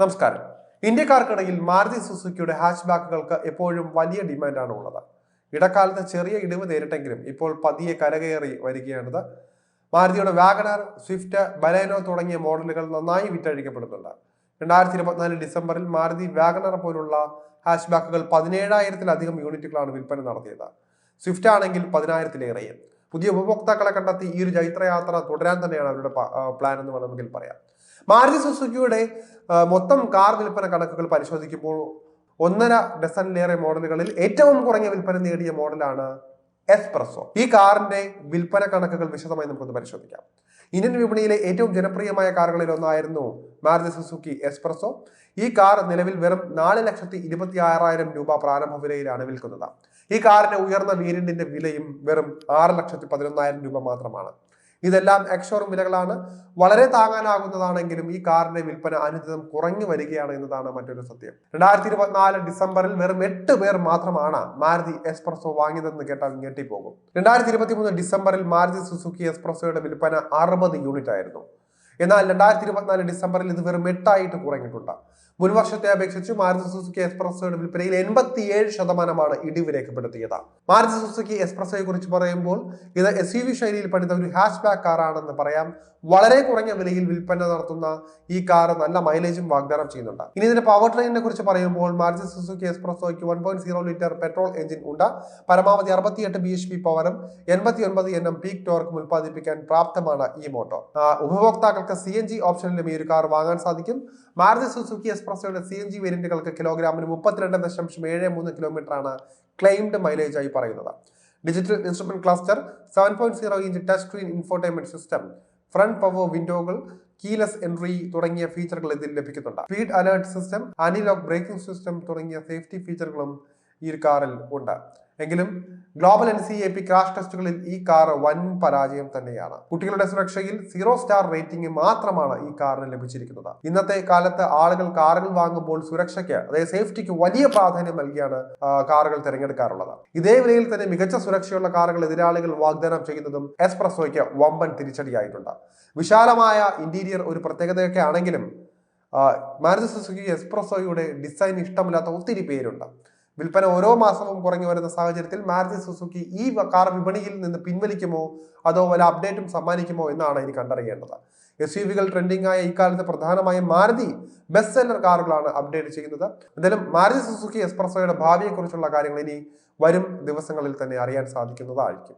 നമസ്കാരം. ഇന്ത്യക്കാർക്കിടയിൽ മാരുതി സുസുക്കിയുടെ ഹാച്ച് ബാക്കുകൾക്ക് എപ്പോഴും വലിയ ഡിമാൻഡാണ് ഉള്ളത്. ഇടക്കാലത്ത് ചെറിയ ഇടിവ് നേരിട്ടെങ്കിലും ഇപ്പോൾ പതിയെ കരകയറി വരികയാണിത്. മാരുതിയുടെ വാഗണർ സ്വിഫ്റ്റ് ബലേനോ തുടങ്ങിയ മോഡലുകൾ നന്നായി വിറ്റഴിക്കപ്പെടുന്നുണ്ട്. രണ്ടായിരത്തി ഇരുപത്തിനാല് ഡിസംബറിൽ മാരുതി വാഗണർ പോലുള്ള ഹാച്ച് ബാക്കുകൾ പതിനേഴായിരത്തിലധികം യൂണിറ്റുകളാണ് വിൽപ്പന നടത്തിയത്. സ്വിഫ്റ്റ് ആണെങ്കിൽ പതിനായിരത്തിലേറെയും. പുതിയ ഉപഭോക്താക്കളെ കണ്ടെത്തി ഈ ഒരു ചൈത്രയാത്ര തുടരാൻ തന്നെയാണ് അവരുടെ പ്ലാൻ എന്ന് വേണമെങ്കിൽ പറയാം. മാരുതി സുസുക്കിയുടെ മൊത്തം കാർ വിൽപ്പന കണക്കുകൾ പരിശോധിക്കുമ്പോൾ ഒന്നര ഡസനിലേറെ മോഡലുകളിൽ ഏറ്റവും കുറഞ്ഞ വിൽപ്പന നേടിയ മോഡലാണ് എസ്പ്രസോ. ഈ കാറിന്റെ വിൽപ്പന കണക്കുകൾ വിശദമായി നമുക്കൊന്ന് പരിശോധിക്കാം. ഇന്ത്യൻ വിപണിയിലെ ഏറ്റവും ജനപ്രിയമായ കാറുകളിൽ ഒന്നായിരുന്നു മാരുതി സുസുക്കി എസ്പ്രസോ. ഈ കാർ നിലവിൽ വെറും നാല് ലക്ഷത്തി ഇരുപത്തി ആറായിരം രൂപ പ്രാരംഭ വിലയിലാണ് വിൽക്കുന്നത്. ഈ കാറിന്റെ ഉയർന്ന വേരിയന്റിന്റെ വിലയും വെറും ആറ് ലക്ഷത്തി പതിനൊന്നായിരം രൂപ മാത്രമാണ്. ഇതെല്ലാം എക്സോറും വിലകളാണ്. വളരെ താങ്ങാനാകുന്നതാണെങ്കിലും ഈ കാറിന്റെ വിൽപ്പന അനുദിനം കുറഞ്ഞു വരികയാണ് എന്നതാണ് മറ്റൊരു സത്യം. രണ്ടായിരത്തി ഇരുപത്തിനാല് ഡിസംബറിൽ വെറും എട്ട് പേർ മാത്രമാണ് മാരുതി എക്സ്പ്രസോ വാങ്ങിയതെന്ന് കേട്ടാൽ ഞെട്ടിപ്പോകും. രണ്ടായിരത്തി ഇരുപത്തി മൂന്ന് ഡിസംബറിൽ മാരുതി സുസുക്കി എക്സ്പ്രസോയുടെ വിൽപ്പന അറുപത് യൂണിറ്റ് ആയിരുന്നു എന്നാൽ രണ്ടായിരത്തി ഇരുപത്തിനാല് ഡിസംബറിൽ ഇത് വെറും എട്ടായിട്ട് കുറഞ്ഞിട്ടുണ്ട്. മുൻ വർഷത്തെ അപേക്ഷിച്ച് മാരുതി സുസുക്കി എക്സ്പ്രസോയുടെ വിൽപ്പനയിൽ എൺപത്തിയേഴ് ശതമാനമാണ് ഇടിവ് രേഖപ്പെടുത്തിയത്. മാരുതി സുസുക്കി എക്സ്പ്രസോയെ കുറിച്ച് പറയുമ്പോൾ ഇത് എസ് യു വി ശൈലിയിൽ പണിത ഒരു ഹാഷ് ബാക്ക് കാറാണെന്ന് പറയാം. വളരെ കുറഞ്ഞ വിലയിൽ വിൽപ്പന നടത്തുന്ന ഈ കാർ നല്ല മൈലേജും വാഗ്ദാനം ചെയ്യുന്നുണ്ട്. ഇനി ഇതിന്റെ പവർ ട്രെയിനിനെ കുറിച്ച് പറയുമ്പോൾ Maruti Suzuki എക്സ്പ്രസോയ്ക്ക് one point zero litre petrol engine ഉണ്ട്. പരമാവധി അറുപത്തിയെട്ട് ബി എച്ച് പി പവറും എൺപത്തി ഒൻപത് എൻ എം പീക്ക് ടോർക്കും ഉൽപ്പാദിപ്പിക്കാൻ പ്രാപ്തമാണ് ഈ മോട്ടോർ ആ, ഉപഭോക്താക്കൾക്ക് സി എൻ ജി ഓപ്ഷനിലും ഈ ഒരു കാർ വാങ്ങാൻ സാധിക്കും. മാരുതി സുസുക്കി എക്സ്പ്രസോയുടെ സി എൻ ജി വേരിയന്റുകൾക്ക് കിലോഗ്രാമിന് മുപ്പത്തിരണ്ട് ദശാംശം ഏഴ് മൂന്ന് കിലോമീറ്റർ ആണ് ക്ലെയിംഡ് മൈലേജ് ആയി പറയുന്നത്. Digital instrument cluster seven point zero inch touch screen infotainment system front power വിൻഡോകൾ keyless entry തുടങ്ങിയ ഫീച്ചറുകൾ ഇതിൽ ലഭിക്കുന്നുണ്ട്. Speed alert system antilock braking system തുടങ്ങിയ സേഫ്റ്റി ഫീച്ചറുകളും ഈ കാറിൽ ഉണ്ട്. എങ്കിലും global N C A P crash ടെസ്റ്റുകളിൽ ഈ കാർ വൻ പരാജയം തന്നെയാണ്. കുട്ടികളുടെ സുരക്ഷയിൽ സീറോ സ്റ്റാർ റേറ്റിംഗ് മാത്രമാണ് ഈ കാറിന് ലഭിച്ചിരിക്കുന്നത്. ഇന്നത്തെ കാലത്ത് ആളുകൾ കാറുകൾ വാങ്ങുമ്പോൾ സുരക്ഷയ്ക്ക് അതായത് സേഫ്റ്റിക്ക് വലിയ പ്രാധാന്യം നൽകിയാണ് കാറുകൾ തിരഞ്ഞെടുക്കാറുള്ളത്. ഇതേ വിലയിൽ തന്നെ മികച്ച സുരക്ഷയുള്ള കാറുകൾ എതിരാളികൾ വാഗ്ദാനം ചെയ്യുന്നതും എസ്പ്രസോയ്ക്ക് വമ്പൻ തിരിച്ചടിയായിട്ടുണ്ട്. വിശാലമായ ഇന്റീരിയർ ഒരു പ്രത്യേകതയൊക്കെ ആണെങ്കിലും മാരുതി സുസുക്കി എസ്പ്രസോയുടെ ഡിസൈൻ ഇഷ്ടമില്ലാത്ത ഒത്തിരി പേരുണ്ട്. വിൽപ്പന ഓരോ മാസവും കുറഞ്ഞു വരുന്ന സാഹചര്യത്തിൽ മാരുതി സുസുക്കി ഈ കാർ വിപണിയിൽ നിന്ന് പിൻവലിക്കുമോ? അതോ വല്ല അപ്ഡേറ്റും സമ്മാനിക്കുമോ എന്നാണ് ഇനി കണ്ടറിയേണ്ടത്. എസ് യു വികൾ ട്രെൻഡിംഗ് ആയ ഇക്കാലത്ത് പ്രധാനമായും മാരുതി ബെസ്റ്റ് സെല്ലർ കാറുകളാണ് അപ്ഡേറ്റ് ചെയ്യുന്നത്. എന്തായാലും മാരുതി സുസുക്കി എക്സ്പ്രസോയുടെ ഭാവിയെക്കുറിച്ചുള്ള കാര്യങ്ങൾ ഇനി വരും ദിവസങ്ങളിൽ തന്നെ അറിയാൻ സാധിക്കുന്നതായിരിക്കും.